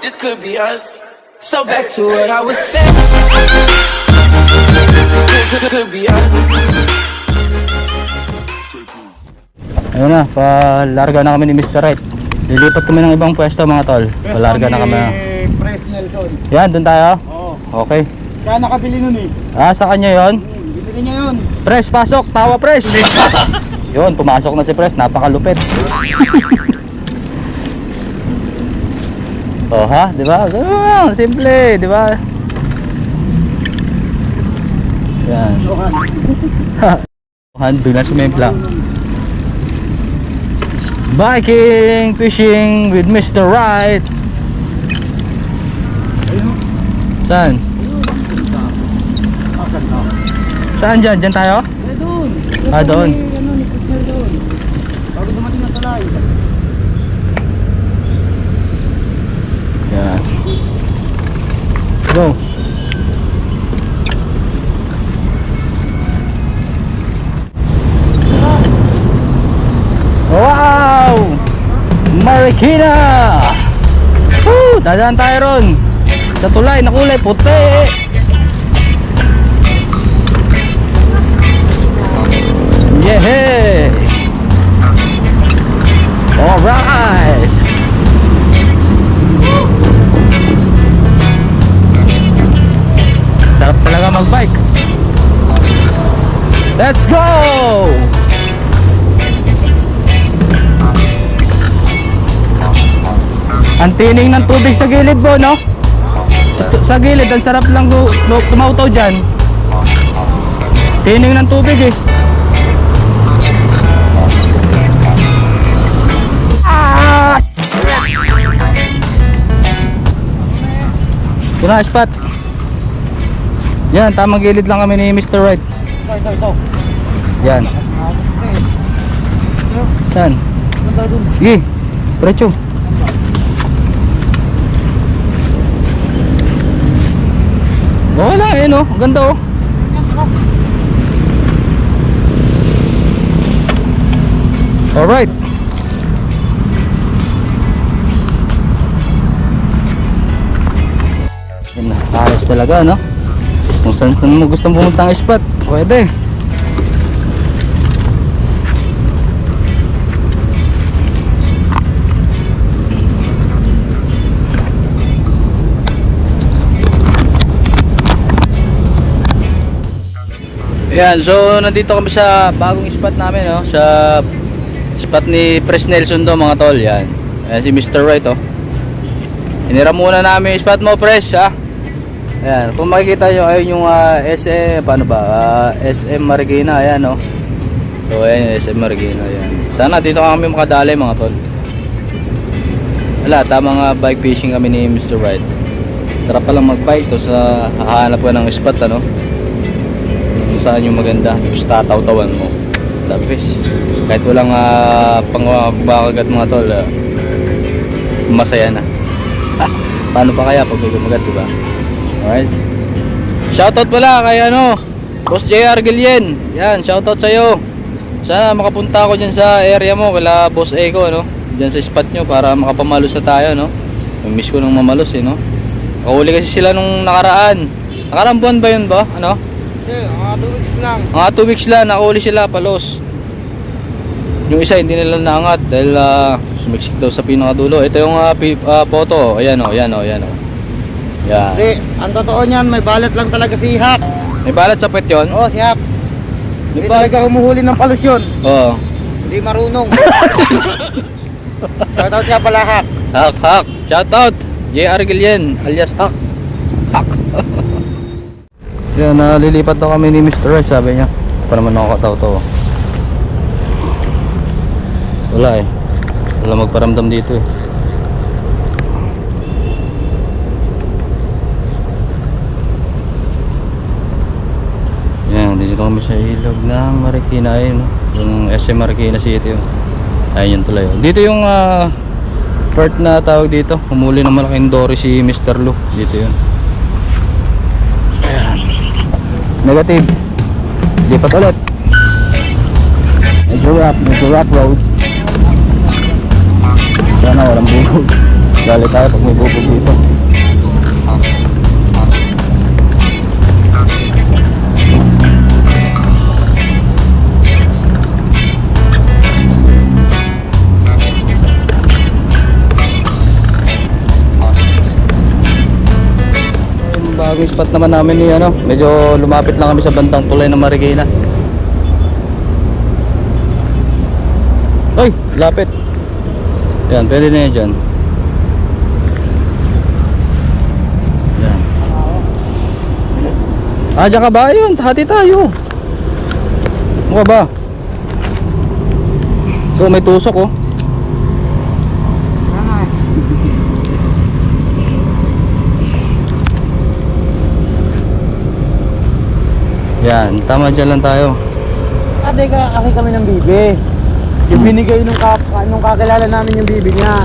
this could be us. So back to what I was saying. Could, could, be us. Ayun na, palarga na kami ni Mr. Right. Lilipat kami ng ibang pwesto mga tol. Palarga na kami. Press Nelson. Yan, dun tayo. Oo. Okay. Kaya nakabili nun eh. Ah, sa kanya yon. Hmm, bibili niya yun. Press, pasok. Tawa, press. Yun, pumasok na si Press. Napakalupit. oh ha, di ba? Lang, simple, di ba? Yan. Han, bigla sumempla. Biking, fishing with Mr. Right. Saan? Saan dyan? Dyan tayo? Ah, doon. May, ano, ni Kusnel doon. Bago dumating ang talay. Yeah. Let's go. Wow! Marikina! Woo! Dadaan tayo ron. Sa tulay na kulay puti. Tining ng tubig sa gilid mo, no? Sa, gilid, ang sarap lang tumawtaw dyan. Tining ng tubig eh. Ah! Ito na, spot. Yan, tamang gilid lang kami ni Mr. Right. Ito, ito, ito. Yan. Saan? Sige, diretso. Okay lang eh no, Ang ganda oh. Alright. Ayos talaga no. Kung saan saan mo gustong pumunta ang spot, pwede. Yan, so nandito kami sa bagong spot namin, no? Sa spot ni Pres Nelson do mga tol, yan. Ayan si Mr. Right, oh. Inira muna namin yung spot mo, Pres, ha? Ayan, kung makikita nyo, ayun yung ah, SM, paano ba? Ah, SM Marikina, ayan, no? So, ayan yung SM Marikina, ayan. Sana dito kami makadali, mga tol. Wala, tamang ah, bike fishing kami ni Mr. Right. Sarap palang magbike, tapos uh, hahanap ka ng spot, ano? Kung saan yung maganda tapos tataw-tawan mo. Lapis kahit walang uh, pangwakagat mga tol ah, masaya na. Paano pa kaya pag may kumagat diba alright. Shoutout pala kay ano Boss JR Gilien yan shoutout sa'yo. Sana makapunta ako dyan sa area mo kala Boss Eko ano? Dyan sa spot nyo para makapamalos na tayo no miss ko nung mamalos eh no? Kahuli kasi sila nung nakaraan. Nakaraan buwan ba yun ba? Ano Okay, mga 2 weeks lang. mga 2 weeks lang, nakahuli sila palos. Yung isa hindi nila naangat dahil uh, sumiksik daw sa pinakadulo. Ito yung ah, pi- ah, photo. Ayan o, ayan o, ayan o. Yan. Hindi, ang totoo niyan, may balat lang talaga si Hak. May balat sa pet yun? Oo, si Hak. May Hindi balat. talaga humuhuli ng palusyon. Oo. Hindi marunong. Shoutout siya pala Hak. Hak, hak. Shoutout. JR Gillian alias Hak. Yan, nalilipat daw kami ni Mr. Rice, sabi niya. Pa naman nakakataw to. Wala eh. Wala magparamdam dito eh. Yan, dito kami sa ilog ng Marikina ayun, yung SM Marikina City. Yun. Ayun yung tulay. oh. Dito yung ah, part na tawag dito. Humuli ng malaking dory si Mr. Lu. Dito yun. Ayan. Negative. Lipat ulit. Medyo rock, medyo rock road. Sana walang bugog. Galit tayo pag may bubog dito. Bagong spot naman namin ni ano, medyo lumapit lang kami sa bantang tulay ng Marikina. Ay, lapit. Yan, pwede na yan dyan. Yan. Ah, dyan ka ba? Ayun, hati tayo. Mukha ba? So, may tusok oh. Yan, tama dyan lang tayo. Ate ka, aki kami ng bibi. Yung binigay nung, kap, nung kakilala namin yung bibi niya.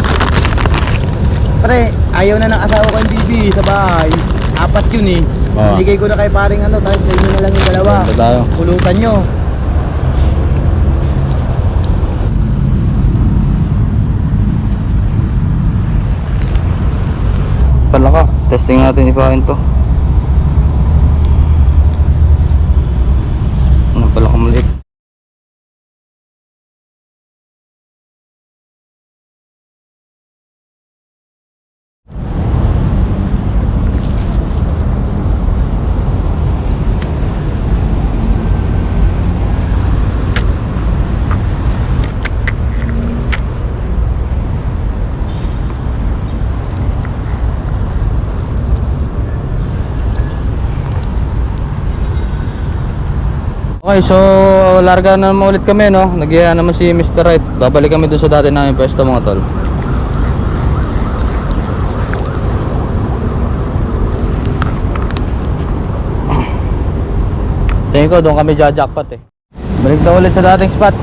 Pre, ayaw na ng asawa ko yung bibi sa bahay. Apat yun eh. Oo. Binigay ko na kay paring ano, tapos sa inyo na lang yung dalawa. Ito tayo. Pulutan nyo. Palaka, testing natin ipahin to. Ano Okay, so larga na naman ulit kami, no? Nagyaya naman si Mr. Right. Babalik kami dun sa dati namin pwesto mga tol. Tingin ko doon kami jackpot eh. Balik na ulit sa dating spot.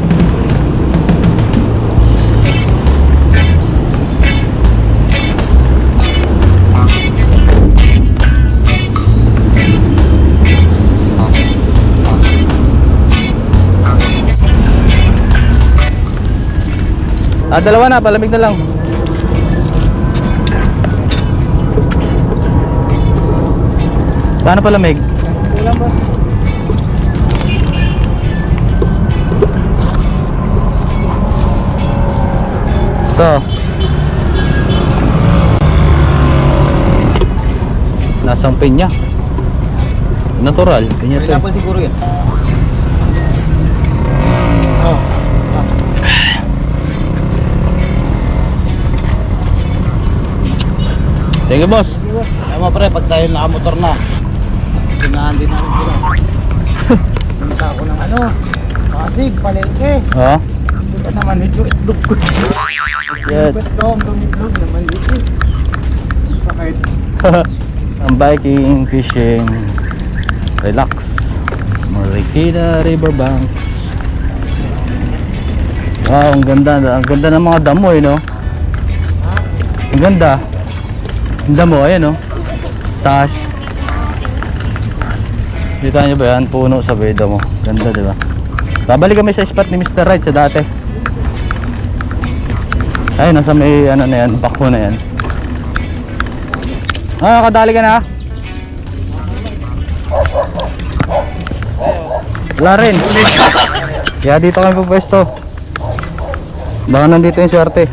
Ah, dalawa na, palamig na lang. Paano palamig? Ulam boss. Ito. Nasang pinya. Natural, pinya to. eh. Pineapple siguro yan. Thank you, boss. Tama pre, pag tayo nakamotor na. Sinahan din namin sila. Punta ako ng ano, Pasig, palengke. Oh. Punta naman medyo itlog ko. Yan. Ito, ang itlog naman dito. Sakit. Ang biking, fishing, relax. Marikina Riverbank. Wow, ang ganda. Ang ganda ng mga damo eh, no? Ang ganda. Damo, ayan, no? Taas. Kita niyo ba yan? Puno sa beda mo. Ganda, di ba? Babalik kami sa spot ni Mr. Right sa dati. Ay, nasa may ano na yan, bako na yan. Ah, kadali ka na. Wala rin. Kaya dito kami pupwesto. Baka nandito yung swerte.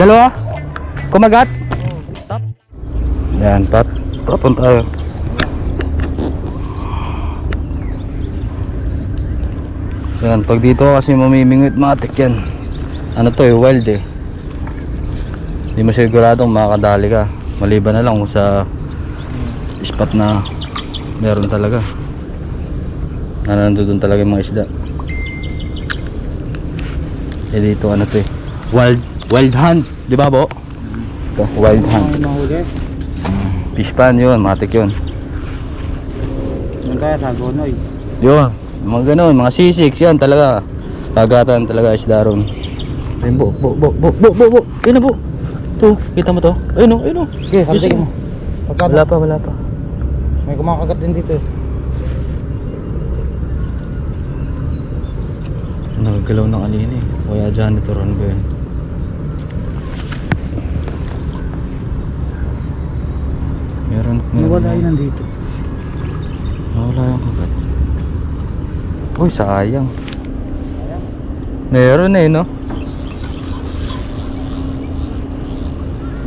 Dalawa? Kumagat? Top. Yan, top. Tapon tayo. Yan, pag dito kasi mamimingwit matik yan. Ano to eh, wild eh. Hindi mo siguradong makakadali ka. Maliban na lang sa spot na meron talaga. Na nandun talaga yung mga isda. Eh dito ano to eh. Wild, wild hunt. Di ba bo? Ito, wild hunt. Mahuli. Fish pan yun, matik yun. Kaya sa gonoy. Yun, mga ganun, mga sisiks yan talaga. Kagatan talaga isda ron. Ayun bo, bo, bo, bo, bo, bo, bo. Ayun na bo. To, kita mo to? Ayun o, ayun o. Okay, Ayusin mo. Wala pa, wala pa. may kumakagat din dito. Nagagalaw ng kanina eh. Kaya janitor ano ba yun? Meron. Nawala yun nandito. Nawala yung kagat. Uy, sayang. Meron eh, no?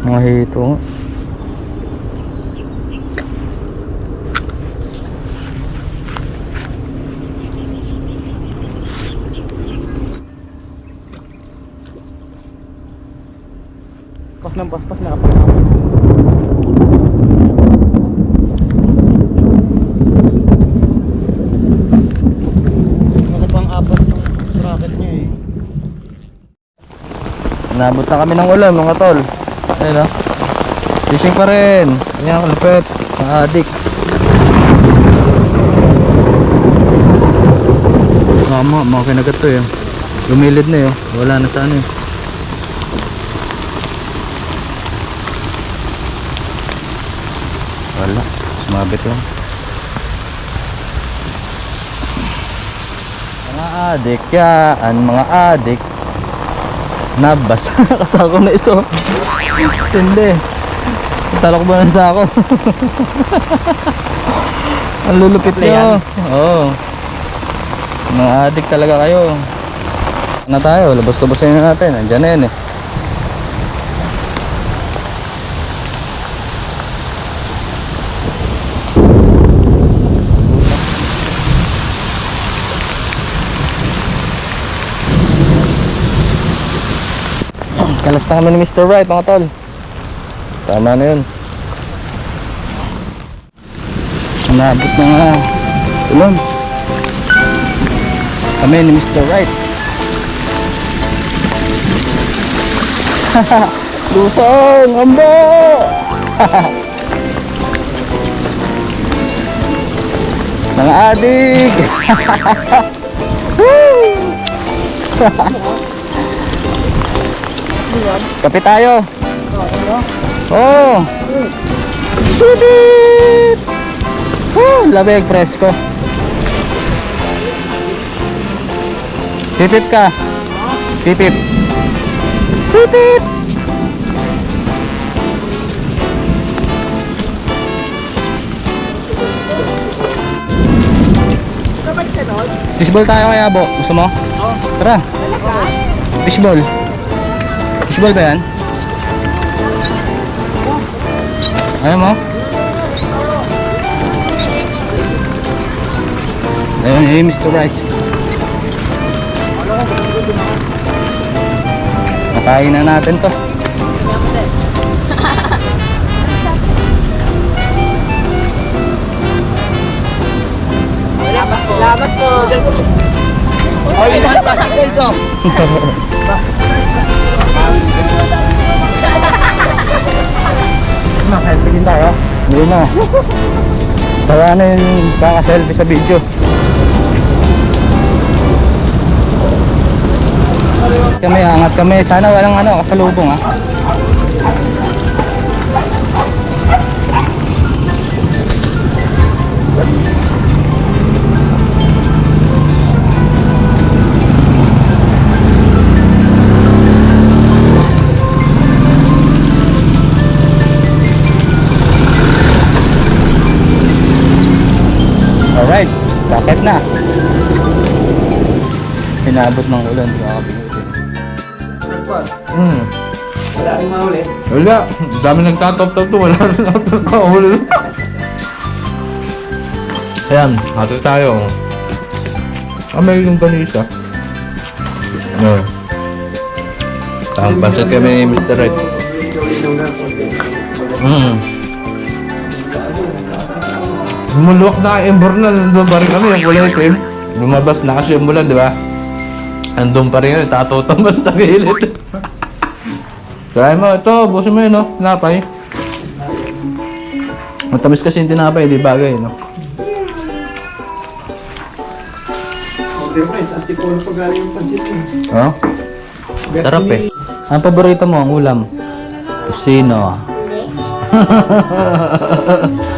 Mga hito nga. Pas ng paspas na Nasa pang apat yung bracket niya eh. Nabot na kami ng ulan mga tol. Ayun o. Fishing pa rin. Ayan, kalupit. Mga adik. Tama, mga kinagat to eh. Lumilid na yun. Wala na sa ano eh. Wala. Sumabit lang. Mga adik yan. Mga adik. Nabas. Kasako na ito. Hindi. Talok ba ng sako? Ang lulupit nyo. Oo. Mga adik talaga kayo. Na tayo, labas-labasin na natin. Andiyan na yan eh. Kalas na kami ni Mr. Right mga tol. Tama na yun. Nabot na nga. Tulong. Kami ni Mr. Right. Lusong! Ambo! Mga adik! Woo! Kape tayo. Oh. Sudit. Oh, labig presko. Pipip ka. Pipip. Pipip. Fishball tayo kaya, Bo. Gusto mo? Tara. Fishball. Fishball ba yan? Ayaw mo? Ayun, eh, Mr. Right. Nakain na natin to. Salamat po. Ay, ito. Maka-selfie din tayo. Hindi na. Sara na yung kaka-selfie sa video. Kami, angat kami. Sana walang ano, kasalubong ha. Alright, bakit na? Pinabot ng ulan, kakabinutin. Hmm. Wala rin mahuli. Wala. Dami nagtatop-top to. Wala rin nakakahuli. Ayan, hati tayo. Ah, may yung ganisa. No. Tang pansat kami ni Mr. Red. Hmm. Lumuluwak na ang ember na. Nandun pa rin kami. Yung kulay itim. Lumabas na kasi yung bulan, di ba? Andun pa rin yun. Tatutamad sa gilid. Try mo, ito, busin mo yun, no? Tinapay. Matamis kasi yung tinapay, di bagay, no? Siyempre, sa Antipolo pa galing yung pansit eh. Oh? Sarap eh. Ang paborito mo, ang ulam? Tusino.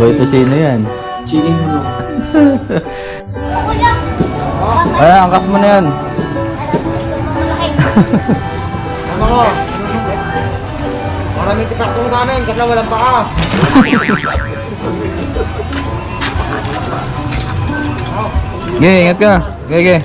Boy, tusino yan. Chicken mo. Ay, angkas mo na yan. Ano ko? Maraming tipaktong namin, kasi walang paa. Ge, ingat ka. Ge, ge.